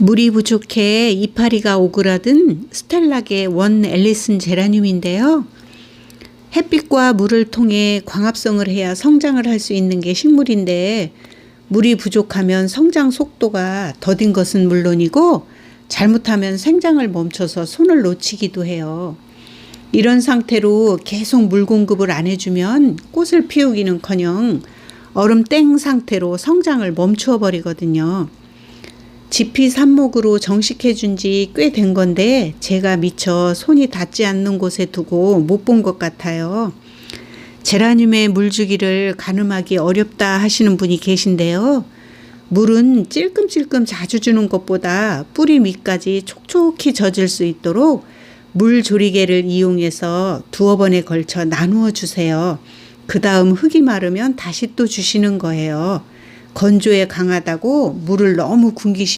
물이 부족해 이파리가 오그라든 스텔락의 원 앨리슨 제라늄인데요. 햇빛과 물을 통해 광합성을 해야 성장을 할 수 있는 게 식물인데 물이 부족하면 성장 속도가 더딘 것은 물론이고 잘못하면 생장을 멈춰서 손을 놓치기도 해요. 이런 상태로 계속 물 공급을 안 해주면 꽃을 피우기는 커녕 얼음 땡 상태로 성장을 멈추어 버리거든요. 지피 삽목으로 정식해 준 지 꽤 된 건데 제가 미처 손이 닿지 않는 곳에 두고 못 본 것 같아요. 제라늄에 물 주기를 가늠하기 어렵다 하시는 분이 계신데요. 물은 찔끔찔끔 자주 주는 것보다 뿌리 밑까지 촉촉히 젖을 수 있도록 물 조리개를 이용해서 두어 번에 걸쳐 나누어 주세요. 그 다음 흙이 마르면 다시 또 주시는 거예요. 건조에 강하다고 물을 너무 굶기시